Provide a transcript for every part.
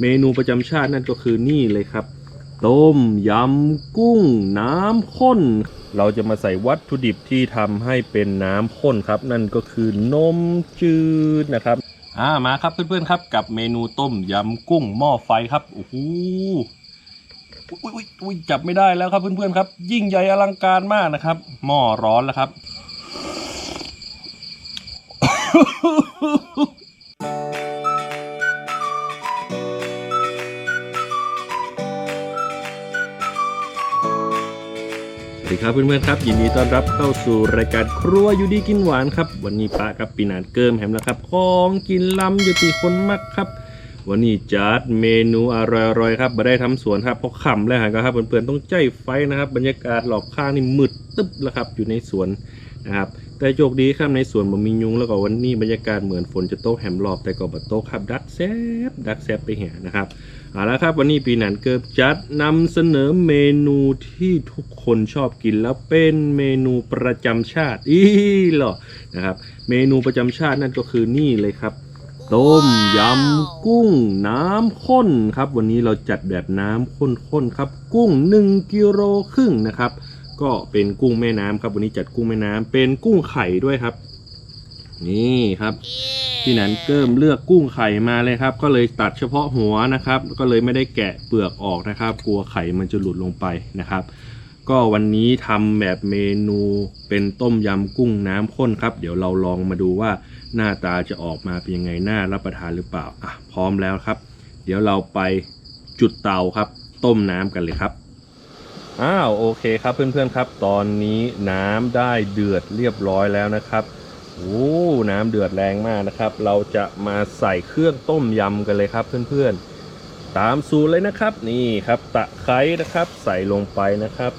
เมนูประจำชาตินั่นก็คือนี่เลยครับ ต้มยำกุ้งน้ำข้น เราจะมาใส่วัตถุดิบที่ทำให้เป็นน้ำข้นครับ นั่นก็คือนมจืดนะครับอ่ามาครับเพื่อนๆครับ กับเมนูต้มยำกุ้งหม้อไฟครับโอ้โหอุ้ยอุ้ยอุ้ยจับไม่ได้แล้วครับเพื่อนๆครับ ยิ่งใหญ่อลังการมากนะครับ หม้อร้อนแล้วครับ ดีครับเพื่อนๆครับยินดีต้อนรับเข้าสู่รายการครัวอยู่ดีกินหวานครับ วันนี้ปะกับปีนานเกิมแฮมแล้วครับของกินล้ำอยู่ตีคนมักครับ วันนี้จัดเมนูอร่อยๆครับมาได้ทำสวนครับเพราะขำแล้วครับเพื่อนๆต้องใจไฟนะครับบรรยากาศรอบข้างนี่มืดตึ๊บแล้วครับอยู่ในสวนนะครับแต่โชคดีครับในสวนมันมียุงแล้วก็วันนี้บรรยากาศเหมือนฝนจะตกแหมรอบแต่ก็บัดตกครับดักแซบดักแซบไปแห่นะครับ เอาละครับวันนี้ปีหนันเกิบจัดนำเสนอเมนูที่ทุกคนชอบกินแล้วเป็นเมนูประจำชาติอีหรอนะครับ เมนูประจำชาตินั่นก็คือนี่เลยครับ ต้มยำกุ้งน้ำข้นครับ วันนี้เราจัดแบบน้ำข้นๆครับ กุ้ง1กิโลครึ่งนะครับ ก็เป็นกุ้งแม่น้ำครับ วันนี้จัดกุ้งแม่น้ำเป็นกุ้งไข่ด้วยครับ นี่ครับ พี่นันเกิมเลือกกุ้งไข่มาเลยครับ ก็เลยตัดเฉพาะหัวนะครับ ก็เลยไม่ได้แกะเปลือกออกนะครับ กลัวไข่มันจะหลุดลงไปนะครับ ก็วันนี้ทำแบบเมนูเป็นต้มยำกุ้งน้ำข้นครับ เดี๋ยวเราลองมาดูว่าหน้าตาจะออกมาเป็นยังไงน่ารับประทานหรือเปล่าอะพร้อมแล้วครับ เดี๋ยวเราไปจุดเตาครับ ต้มน้ำกันเลยครับอ้าวโอเคครับเพื่อนๆครับ ตอนนี้น้ำได้เดือดเรียบร้อยแล้วนะครับ โอ้น้ำเดือดแรงมากนะครับ เราจะมาใส่เครื่องต้มยำกันเลยครับเพื่อนๆ ตามสูตรเลยนะครับ นี่ครับตะไคร้นะครับ ใส่ลงไปนะครับ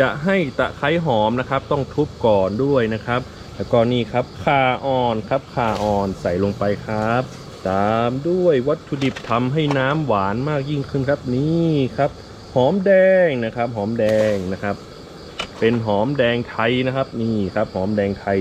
จะให้ตะไคร้หอมนะครับ ต้องทุบก่อนด้วยนะครับ แล้วก็นี่ครับข่าอ่อนครับข่าอ่อนใส่ลงไปครับ ตามด้วยวัตถุดิบทำให้น้ำหวานมากยิ่งขึ้นครับนี่ครับ หอมแดงนะครับ หอมแดงนะครับ เป็นหอมแดงไทยนะครับ นี่ครับ หอมแดงไทย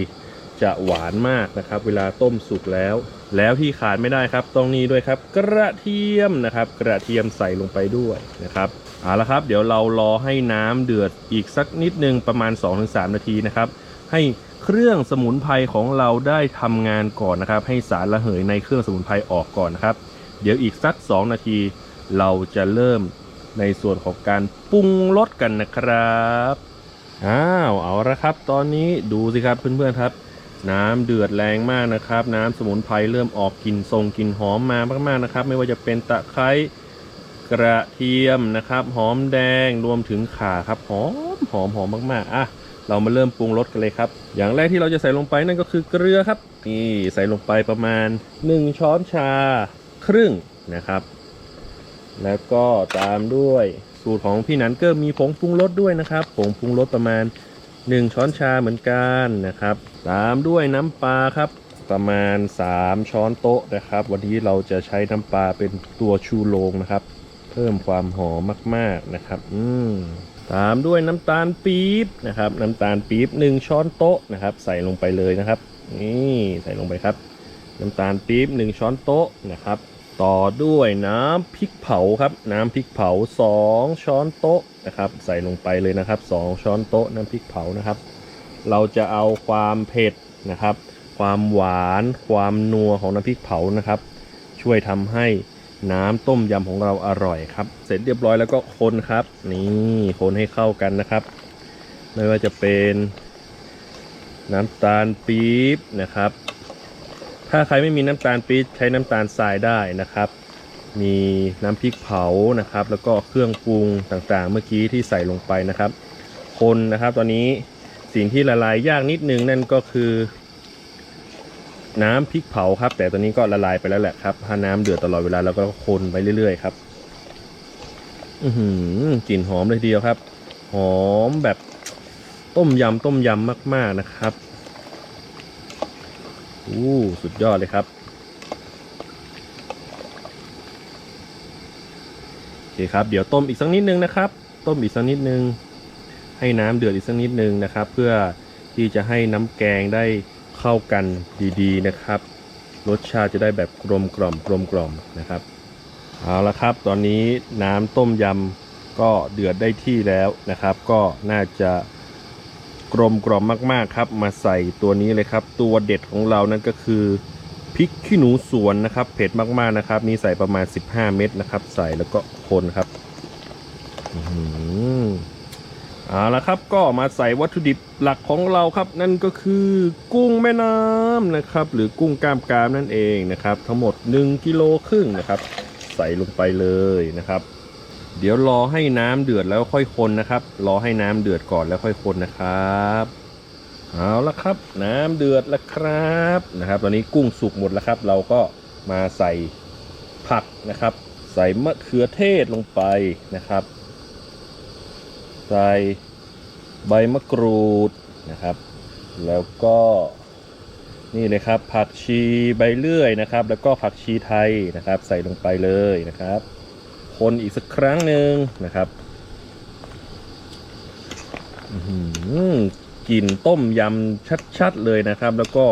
จะหวานมากนะครับ เวลาต้มสุกแล้ว แล้วที่ขาดไม่ได้ครับต้องนี้ด้วยครับ กระเทียมนะครับ กระเทียมใส่ลงไปด้วยนะครับเอาละครับ เดี๋ยวเรารอให้น้ำเดือดอีกสักนิดนึงประมาณ 2-3 นาทีนะครับ ให้เครื่องสมุนไพรของเราได้ทำงานก่อนนะครับ ให้สารระเหยในเครื่องสมุนไพรออกก่อนนะครับ เดี๋ยวอีกสัก 2 นาที เราจะเริ่มในส่วนของการปรุงรสกันนะครับอ้าวเอาละครับ ตอนนี้ดูสิครับเพื่อนๆครับ น้ำเดือดแรงมากนะครับ น้ำสมุนไพรเริ่มออกกลิ่นทรงกลิ่นหอมมามากๆนะครับ ไม่ว่าจะเป็นตะไคร้กระเทียมนะครับ หอมแดงรวมถึงข่าครับหอมหอมหอมมากๆอะเรามาเริ่มปรุงรสกันเลยครับ อย่างแรกที่เราจะใส่ลงไปนั่นก็คือเกลือครับนี่ใส่ลงไปประมาณ 1 ช้อนชาครึ่งนะครับ แล้วก็ตามด้วยสูตรของพี่นันเกอร์มีผงปรุงรสด้วยนะครับผงปรุงรสประมาณ 1 ช้อนชาเหมือนกันนะครับ ตามด้วยน้ำปลาครับ ประมาณ 3 ช้อนโต๊ะนะครับ วันนี้เราจะใช้น้ำปลาเป็นตัวชูโรงนะครับ เพิ่มความหอมมากๆนะครับ อืมตามด้วยน้ำตาลปี๊บนะครับ น้ำตาลปี๊บ1ช้อนโต๊ะนะครับ ใส่ลงไปเลยนะครับ นี่ใส่ลงไปครับ น้ำตาลปี๊บ1ช้อนโต๊ะนะครับ ต่อด้วยน้ำพริกเผาครับ น้ำพริกเผา 2 ช้อนโต๊ะ นะครับ ใส่ลงไปเลยนะครับ 2 ช้อนโต๊ะน้ำพริกเผานะครับ เราจะเอาความเผ็ดนะครับ ความหวานความนัวของน้ำพริกเผานะครับ ช่วยทำให้น้ำต้มยำของเราอร่อยครับ เสร็จเรียบร้อยแล้วก็คนครับ นี่คนให้เข้ากันนะครับ ไม่ว่าจะเป็นน้ำตาลปี๊บนะครับ ถ้าใครไม่มีน้ำตาลปี๊บใช้น้ำตาลทรายได้นะครับ มีน้ำพริกเผานะครับ แล้วก็เครื่องปรุงต่างๆ เมื่อกี้ที่ใส่ลงไปนะครับ คนนะครับตอนนี้สิ่งที่ละลายยากนิดนึงนั่นก็คือ น้ำพริกเผาครับ แต่ตอนนี้ก็ละลายไปแล้วแหละครับถ้าน้ำเดือดตลอดเวลาเราก็คนไปเรื่อย ๆ ครับ อืกลิ่นหอมเลยทีเดียวครับ หอมแบบต้มยำต้มยำมาก ๆนะครับอู้สุดยอดเลยครับโอ เคครับเดี๋ยวต้มอีกสักนิดนึงนะครับ ต้มอีกสักนิดนึง ให้น้ำเดือดอีกสักนิดนึงนะครับ เพื่อที่จะให้น้ำแกงได้เข้ากันดีๆนะครับ รสชาติจะได้แบบกลมกล่อมกลมกล่อมนะครับเอาละครับ ตอนนี้น้ำต้มยำก็เดือดได้ที่แล้วนะครับ ก็น่าจะกลมกล่อมมากๆครับ มาใส่ตัวนี้เลยครับ ตัวเด็ดของเรานั่นก็คือ พริกขี้หนูสวนนะครับเผ็ดมากๆนะครับ นี่ใส่ประมาณ 15 เม็ดนะครับ ใส่แล้วก็คนครับอื้อหือเอาละครับก็มาใส่วัตถุดิบหลักของเราครับ นั่นก็คือกุ้งแม่น้ำนะครับ หรือกุ้งกล้ามกรามนั่นเองนะครับ ทั้งหมด 1กิโลครึ่งนะครับ ใส่ลงไปเลยนะครับ เดี๋ยวรอให้น้ำเดือดแล้วค่อยคนนะครับ รอให้น้ำเดือดก่อนแล้วค่อยคนนะครับ เอาละครับ น้ำเดือดแล้วครับนะครับ ตอนนี้กุ้งสุกหมดแล้วครับ เราก็มาใส่ผักนะครับ ใส่มะเขือเทศลงไปนะครับ ใส่ใบมะกรูดนะครับ แล้วก็นี่เลยครับ ผักชีใบเลื่อยนะครับ แล้วก็ผักชีไทยนะครับ ใส่ลงไปเลยนะครับ คนอีกสักครั้งหนึ่งนะครับอื้อหือ กลิ่นต้มยำชัดๆเลยนะครับ แล้วก็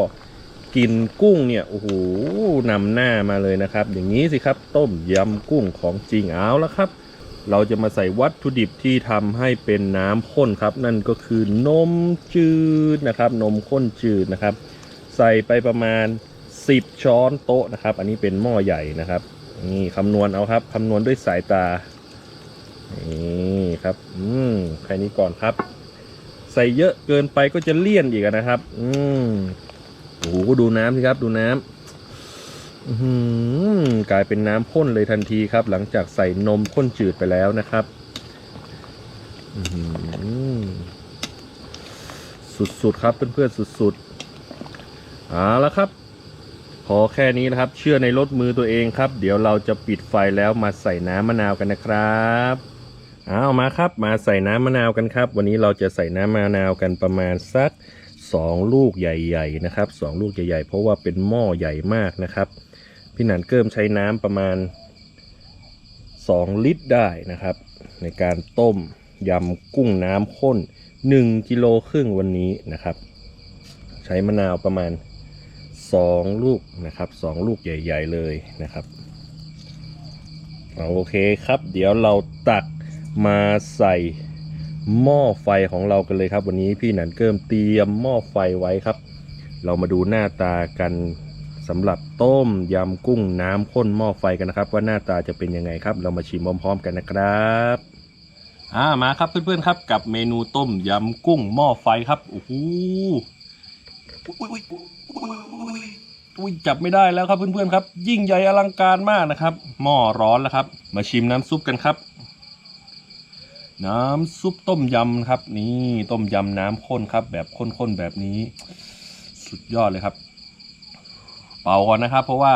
กลิ่นกุ้งเนี่ยโอ้โหนำหน้ามาเลยนะครับ อย่างนี้สิครับต้มยำกุ้งของจริงเอาแล้วครับ เราจะมาใส่วัตถุดิบที่ทำให้เป็นน้ำข้นครับ นั่นก็คือนมจืดนะครับ นมข้นจืดนะครับ ใส่ไปประมาณ 10 ช้อนโต๊ะนะครับ อันนี้เป็นหม้อใหญ่นะครับนี่คำนวณเอาครับคำนวณด้วยสายตานี่ครับ อืมแค่นี้ก่อนครับ ใส่เยอะเกินไปก็จะเลี่ยนอีกนะครับ อืมโอ้โหดูน้ำสิครับ ดูน้ำอือหือกลายเป็นน้ำข้นเลยทันทีครับ หลังจากใส่นมข้นจืดไปแล้วนะครับอือหือสุดๆครับเพื่อนๆสุดๆเอาละครับพอแค่นี้นะครับ เชื่อในรถมือตัวเองครับ เดี๋ยวเราจะปิดไฟแล้วมาใส่น้ำมะนาวกันนะครับ เอามาครับมาใส่น้ำมะนาวกันครับ วันนี้เราจะใส่น้ำมะนาวกันประมาณสัก 2 ลูกใหญ่ๆนะครับ 2 ลูกใหญ่ๆ เพราะว่าเป็นหม้อใหญ่มากนะครับ พี่หนันเกิมใช้น้ำประมาณ 2 ลิตรได้นะครับ ในการต้มยำกุ้งน้ำข้น 1กิโลครึ่งวันนี้นะครับ ใช้มะนาวประมาณ 2 ลูกนะครับ 2 ลูกใหญ่ ๆ เลยนะครับเอาโอเคครับ เดี๋ยวเราตัก มาใส่หม้อไฟของเรากันเลยครับ วันนี้พี่หนันเกิมเตรียมหม้อไฟไว้ครับ เรามาดูหน้าตากันสำหรับต้มยำกุ้งน้ำข้นหม้อไฟกันนะครับ ว่าหน้าตาจะเป็นยังไงครับ เรามาชิมพร้อมๆกันนะครับอ่ามาครับเพื่อนๆครับ กับเมนูต้มยำกุ้งหม้อไฟครับโอ้โหอุ้ยจับไม่ได้แล้วครับเพื่อนๆครับ ยิ่งใหญ่อลังการมากนะครับ หม้อร้อนแล้วครับ มาชิมน้ำซุปกันครับ น้ำซุปต้มยำครับ นี่ต้มยำน้ำข้นครับ แบบข้นๆแบบนี้ สุดยอดเลยครับ เป่าก่อนนะครับ เพราะว่า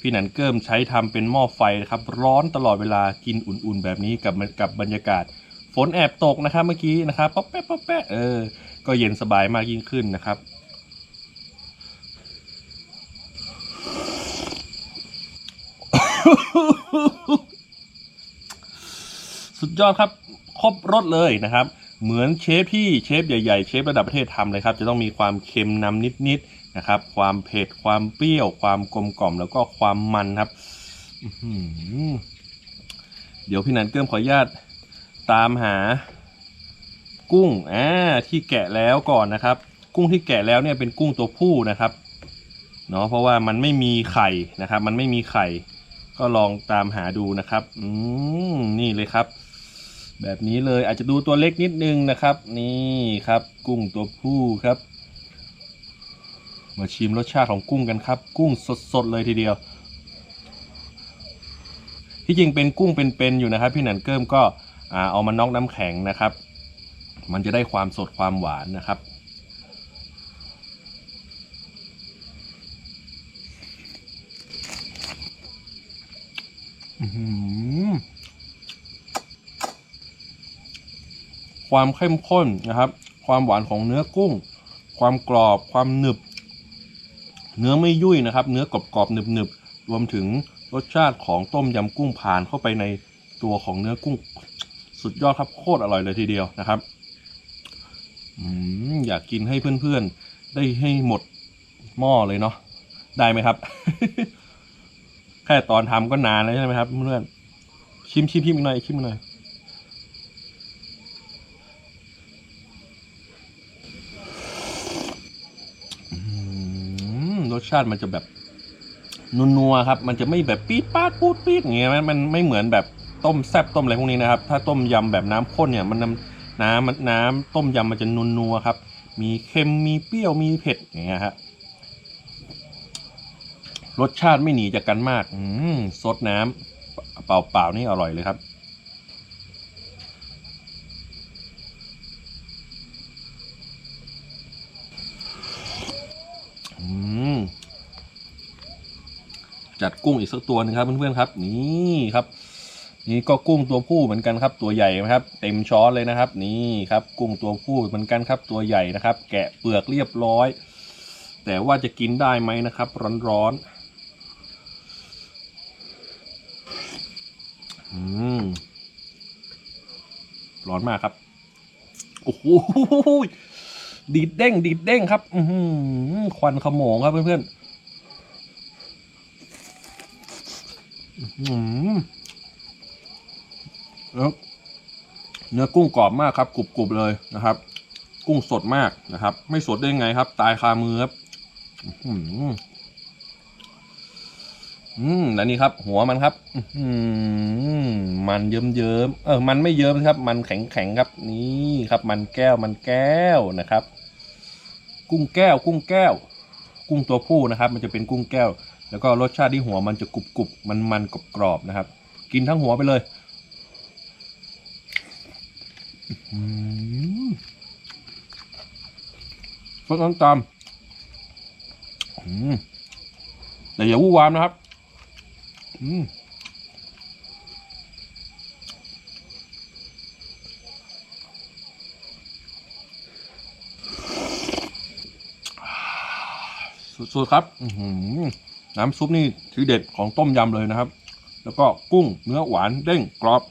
พี่หนันเกิมใช้ทำเป็นหม้อไฟนะครับ ร้อนตลอดเวลากินอุ่นๆแบบนี้กับกับบรรยากาศ ฝนแอบตกนะครับเมื่อกี้นะครับป๊อปแป๊ะป๊อปแป๊ะเออ ก็เย็นสบายมากยิ่งขึ้นนะครับ สุดยอดครับ ครบรสเลยนะครับ เหมือนเชฟที่เชฟใหญ่ๆ เชฟระดับประเทศทำเลยครับ จะต้องมีความเค็มนำนิดๆนะครับ ความเผ็ด ความเปรี้ยว ความกลมกล่อม แล้วก็ความมันครับเดี๋ยวพี่นันเกิมขออนุญาตตามหา กุ้งอ่าที่แกะแล้วก่อนนะครับ กุ้งที่แกะแล้วเนี่ยเป็นกุ้งตัวผู้นะครับเนาะเพราะว่ามันไม่มีไข่นะครับ มันไม่มีไข่ ก็ลองตามหาดูนะครับ อืมนี่เลยครับ แบบนี้เลยอาจจะดูตัวเล็กนิดนึงนะครับ นี่ครับกุ้งตัวผู้ครับ มาชิมรสชาติของกุ้งกันครับ กุ้งสดๆเลยทีเดียว ที่จริงเป็นกุ้งเป็นๆอยู่นะครับ พี่หนันเกิมก็เอามาน็อกน้ำแข็งนะครับ มันจะได้ความสดความหวานนะครับ อื้อหือ ความเข้มข้นนะครับ ความหวานของเนื้อกุ้ง ความกรอบความหนึบ เนื้อไม่ยุ่ยนะครับ เนื้อกรอบๆหนึบๆรวมถึงรสชาติของต้มยำกุ้งผ่านเข้าไปในตัวของเนื้อกุ้งสุดยอดครับโคตรอร่อยเลยทีเดียวนะครับอยากกินให้เพื่อนๆ ได้ให้หมดหม้อเลยเนาะได้ไหมครับ แค่ตอนทำก็นานแล้วใช่ไหมครับเพื่อนชิมชิมชิมอีกหน่อยชิมอีกหน่อยอืมร สชาติมันจะแบบนัวๆครับ มันจะไม่แบบปี๊ดปาดปูดปี๊ดอย่างเงี้ยมันไม่เหมือนแบบต้มแซ่บต้มอะไรพวกนี้นะครับ ถ้าต้มยำแบบน้ำข้นเนี่ย มันน้ำน้ำมันน้ำต้มยำมันจะนัวๆครับ มีเค็มมีเปรี้ยวมีเผ็ดอย่างเงี้ยฮะรสชาติไม่หนีจากกันมาก อืมซดน้ำเปล่าๆนี่อร่อยเลยครับ จัดกุ้งอีกสักตัวหนึงครับเพื่อนๆครับ นี่ครับ นี่ก็กุ้งตัวผู้เหมือนกันครับ ตัวใหญ่นะครับ เต็มช้อนเลยนะครับ นี่ครับ กุ้งตัวผู้เหมือนกันครับ ตัวใหญ่นะครับ แกะเปลือกเรียบร้อย แต่ว่าจะกินได้ไหมนะครับ ร้อนๆอืมร้อนมากครับโอ้โหดีดเด้งดีดเด้งครับ อืควันขโมงครับเพื่อนๆ อื้อหือแล้วเนื้อกุ้งกรอบมากครับกรุบๆเลยนะครับ กุ้งสดมากนะครับ ไม่สดได้ไงครับ ตายคามือครับอืมและนี่ครับ หัวมันครับ อืมมันเยิ้มเยิ้มๆเออ มันไม่เยิ้มครับ มันแข็งแข็งๆครับ นี่ครับ มันแก้วมันแก้วนะครับ กุ้งแก้ว กุ้งแก้ว กุ้งตัวผู้นะครับ มันจะเป็นกุ้งแก้ว แล้วก็รสชาติที่หัวมันจะกรุบกรุบมันมันกรอบกรอบนะครับ กินทั้งหัวไปเลยอืมรสน้ำตาลอืมแต่อย่าวู่วามนะครับสุดๆครับ อื น้ำซุปนี่ทีเด็ดของต้มยำเลยนะครับ แล้วก็กุ้งเนื้อหวานเด้งกรอบ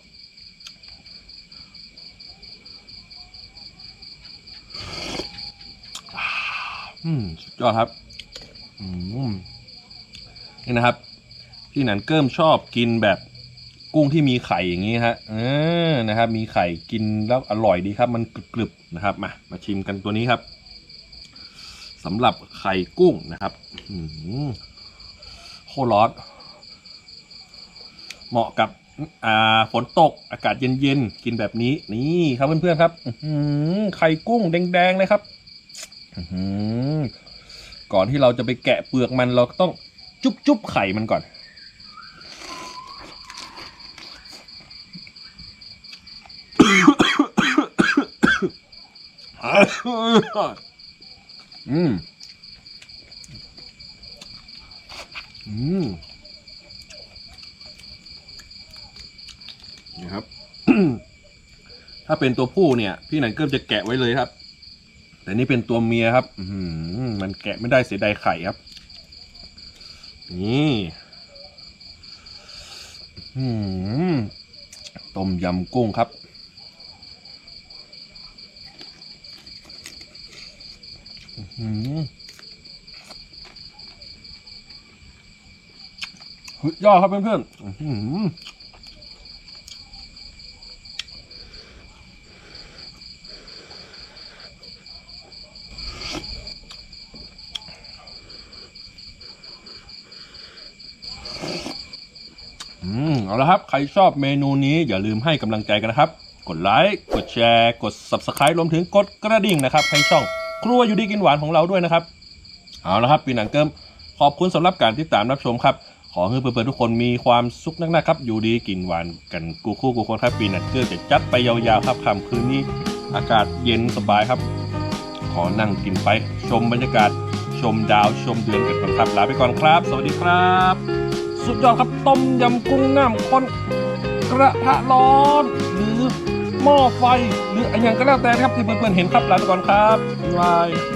อืมสุดยอดครับ อืมนี่นะครับ พี่หนันเกิมชอบกินแบบกุ้งที่มีไข่อย่างนี้ฮะเออนะครับ มีไข่กินแล้วอร่อยดีครับ มันกรึบๆนะครับ มา มาชิมกันตัวนี้ครับสำหรับไข่กุ้งนะครับ อืม รร้อน เหมาะกับอ่าฝนตกอากาศเย็นๆกินแบบนี้ นี่ครับเพื่อนๆครับอื้อหือไข่กุ้งแดงๆเลยครับอื้อหือก่อนที่เราจะไปแกะเปลือกมันเราต้องจุ๊บจุบไข่มันก่อน อืม นี่ครับ ถ้าเป็นตัวผู้เนี่ย พี่หนันเกิ้มจะแกะไว้เลยครับ แต่นี่เป็นตัวเมียครับอืมันแกะไม่ได้เสียดายไข่ครับ นี่ต้มยำกุ้งครับอืม สุดยอดครับเพื่อนๆอื้อหืออืมเอาละครับ ใครชอบเมนูนี้อย่าลืมให้กำลังใจกันนะครับ กดไลค์กดแชร์ กด Subscribe รวมถึงกดกระดิ่งนะครับ ให้ช่องครัวอยู่ดีกินหวานของเราด้วยนะครับ เอาละครับปีหนังเกิมขอบคุณสำหรับการติดตามรับชมครับ ขอให้เพื่อนๆทุกคนมีความสุขนักๆครับ อยู่ดีกินหวานกันกูคู่กูคนครับปีนังเกิมจะจัดไปยาวๆครับค่ำคืนนี้อากาศเย็นสบายครับ ขอนั่งกินไป ชมบรรยากาศชมดาวชมเดือนกันก่อนครับลาไปก่อนครับ สวัสดีครับ สุดยอดครับต้มยำกุ้งน้ำข้นกระทะร้อนหรือหม้อไฟ หรืออะไรอย่างก็แล้วแต่นะครับที่เพื่อนๆเห็นครับลาไปก่อนครับบ๊ายบาย